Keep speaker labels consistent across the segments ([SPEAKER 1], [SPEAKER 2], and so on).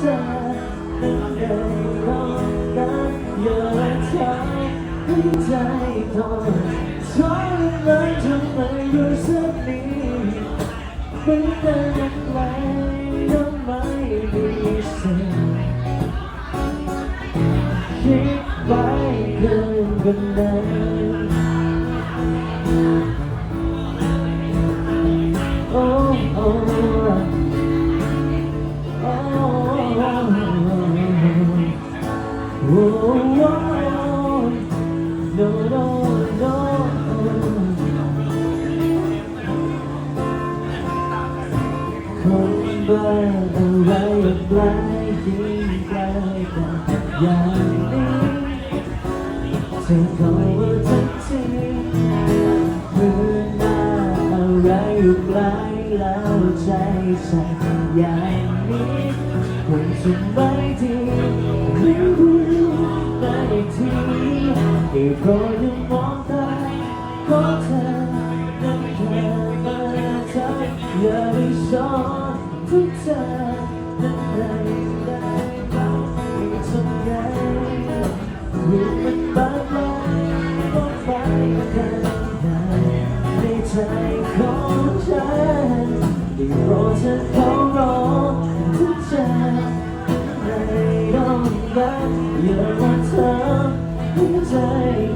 [SPEAKER 1] เธอนั้นได้รอกันเยอะเท่าให้ใจทนทนเลยทำไมรู้สึกนี้ไม่ได้ยังไงก็ไม่มีสิคิดไปเกินกันนั้ คนเบ้าอะไรแบบไรยิ่งไกลกันอย่างนี้เธอขอยว่าทักทีเมื่อหน้าอะไรอยู่ไกลแล้วใจสั่นอย่างนี้คงจะไม่ดีไม่รู้ได้ทีที่โปรอย่ามอง อย่าได้สอนทุกเธอนั้นได้ได้บ้าไม่ทำไงรู้มันบาดแผลต้องไปกันได้ในใจของฉันได้โปรดเธอขอร้องทุกใจไม่ต้องการอย่าว่าเธอหัวใจ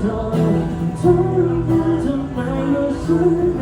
[SPEAKER 1] ทนทนทำไมรู้สึก